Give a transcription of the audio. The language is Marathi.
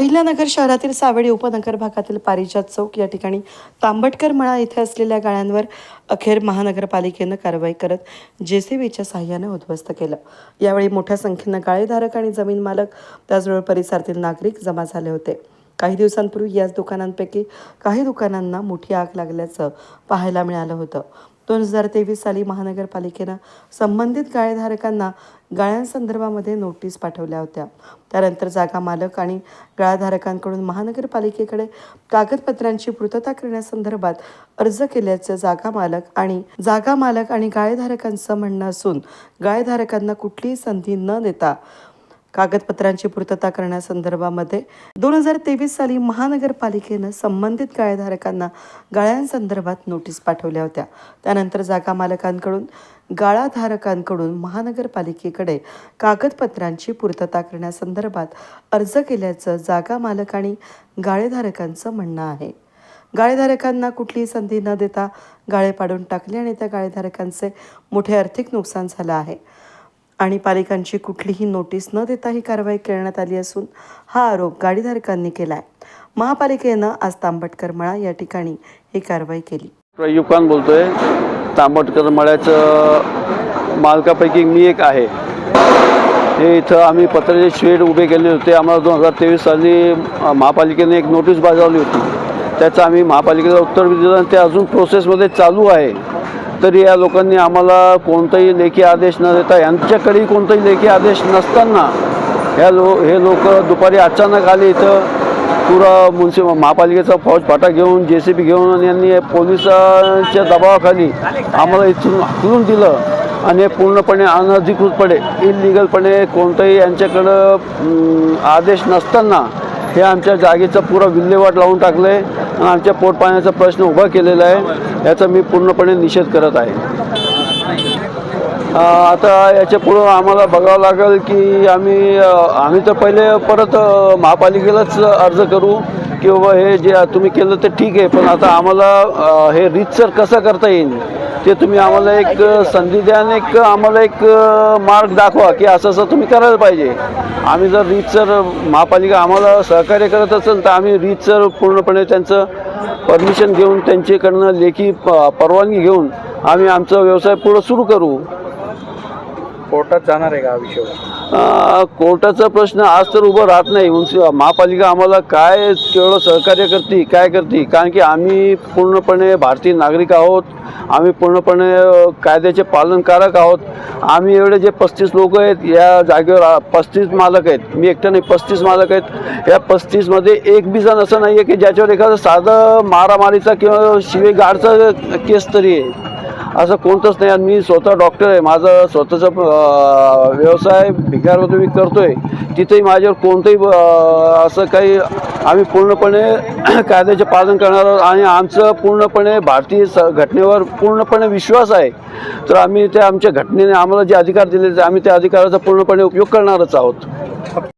अहिल्यानगर शहरातील सावेडी उपनगर भागातील पारिजात चौक या ठिकाणी तांबटकर मळा येथे असलेल्या गाळ्यांवर अखेर महानगरपालिकेनं कारवाई करत जे सी बीच्या सहाय्यानं उद्ध्वस्त केलं. यावेळी मोठ्या संख्येनं गाळेधारक आणि जमीन मालक त्याचबरोबर परिसरातील नागरिक जमा झाले होते. काही दिवसांपूर्वी याच दुकानांपैकी काही दुकानांना मोठी आग लागल्याचं पाहायला मिळालं होतं. दोन हजार तेवीस साली महानगरपालिकेनं संबंधित गाळेधारकांना गाळ्यांसंदर्भामध्ये नोटीस पाठवल्या होत्या. त्यानंतर जागा मालक आणि गाळाधारकांकडून महानगरपालिकेकडे कागदपत्रांची पूर्तता करण्यासंदर्भात अर्ज केल्याचं जागा मालक आणि जागा मालक आणि गाळेधारकांचं म्हणणं असून गाळेधारकांना कुठलीही संधी न देता कागदपत्रांची पूर्तता करण्यासंदर्भामध्ये दोन हजार तेवीस साली महानगरपालिकेनं संबंधित गाळेधारकांना गाळ्यांसंदर्भात नोटीस पाठवल्या होत्या. त्यानंतर जागा मालकांकडून गाळाधारकांकडून महानगरपालिकेकडे कागदपत्रांची पूर्तता करण्यासंदर्भात अर्ज केल्याचं जागा मालक आणि गाळेधारकांचं म्हणणं आहे. गाळेधारकांना कुठलीही संधी न देता गाळे पाडून टाकले आणि त्या गाळेधारकांचे मोठे आर्थिक नुकसान झालं आहे. आणि पालिकांची कुठलीही नोटीस न देता ही कारवाई करण्यात आली असून हा आरोप गाडीधारकांनी केला आहे महापालिकेनं आज तांबटकर मळा या ठिकाणी ही कारवाई केली. प्रयुक्त खान बोलतोय तांबटकर मळ्याचं मालकापैकी मी एक आहे. हे इथं आम्ही पत्राचे शेड उभे केले होते. आम्हाला दोन हजार तेवीस साली महापालिकेने एक नोटीस बजावली होती. त्याचं आम्ही महापालिकेला उत्तर दिलं आणि ते अजून प्रोसेसमध्ये चालू आहे. तरी या लोकांनी आम्हाला कोणताही लेखी आदेश न देता यांच्याकडेही कोणताही लेखी आदेश नसताना ह्या लो हे लोक दुपारी अचानक आले इथं. पुरा मुन्सिप महापालिकेचा फौज फाटा घेऊन जे सी बी घेऊन आणि यांनी पोलिसांच्या दबावाखाली आम्हाला इथून हकलून दिलं आणि पूर्णपणे अनधिकृतपणे इलिगलपणे कोणताही यांच्याकडं आदेश नसताना हे आमच्या जागेचा पुरा विल्हेवाट लावून टाकलं आहे आणि आमच्या पोटपाण्याचा प्रश्न उभा केलेला आहे. याचा मी पूर्णपणे निषेध करत आहे. आता याच्या पुढं आम्हाला बघावं लागेल की आम्ही आम्ही तर पहिले परत महापालिकेलाच अर्ज करू की बाबा हे जे तुम्ही केलं ते ठीक आहे. पण आता आम्हाला हे रीतसर कसं करता येईल? ते तुम्ही आम्हाला एक संधी द्या आणि एक आम्हाला एक मार्ग दाखवा की असं असं तुम्ही करायला पाहिजे. आम्ही जर रीतसर महापालिका आम्हाला सहकार्य करत असेल तर आम्ही रीतसर पूर्णपणे त्यांचं परमिशन घेऊन त्यांच्याकडनं लेखी प- परवानगी घेऊन आम्ही आमचा व्यवसाय पुढं सुरू करू. कोर्टात जाणार आहे का हा विषय? अ, कोर्टाचा प्रश्न आज तर उभं राहत नाही. उंच महापालिका आम्हाला काय केवढं सहकार्य करते काय करते? कारण की आम्ही पूर्णपणे भारतीय नागरिक आहोत. आम्ही पूर्णपणे अ, कायद्याचे पालनकारक आहोत. आम्ही एवढे जे पस्तीस लोक आहेत या जागेवर पस्तीस मालक आहेत. मी एकट्या नाही पस्तीस मालक आहेत. या पस्तीसमध्ये एक बी जण असं नाही आहे की ज्याच्यावर एखादं साधं मारामारीचा किंवा शिवे गाडचा केस तरी आहे. असं कोणतंच नाही आणि मी स्वतः डॉक्टर आहे. माझं स्वतःचा व्यवसाय भिकारमध्ये मी करतो आहे तिथेही माझ्यावर कोणतंही असं काही आम्ही पूर्णपणे कायद्याचे पालन करणार आहोत. आणि आमचं पूर्णपणे भारतीय स घटनेवर पूर्णपणे विश्वास आहे. तर आम्ही त्या आमच्या घटनेने आम्हाला जे अधिकार दिले ते आम्ही त्या अधिकाराचा पूर्णपणे उपयोग करणारच आहोत. फक्त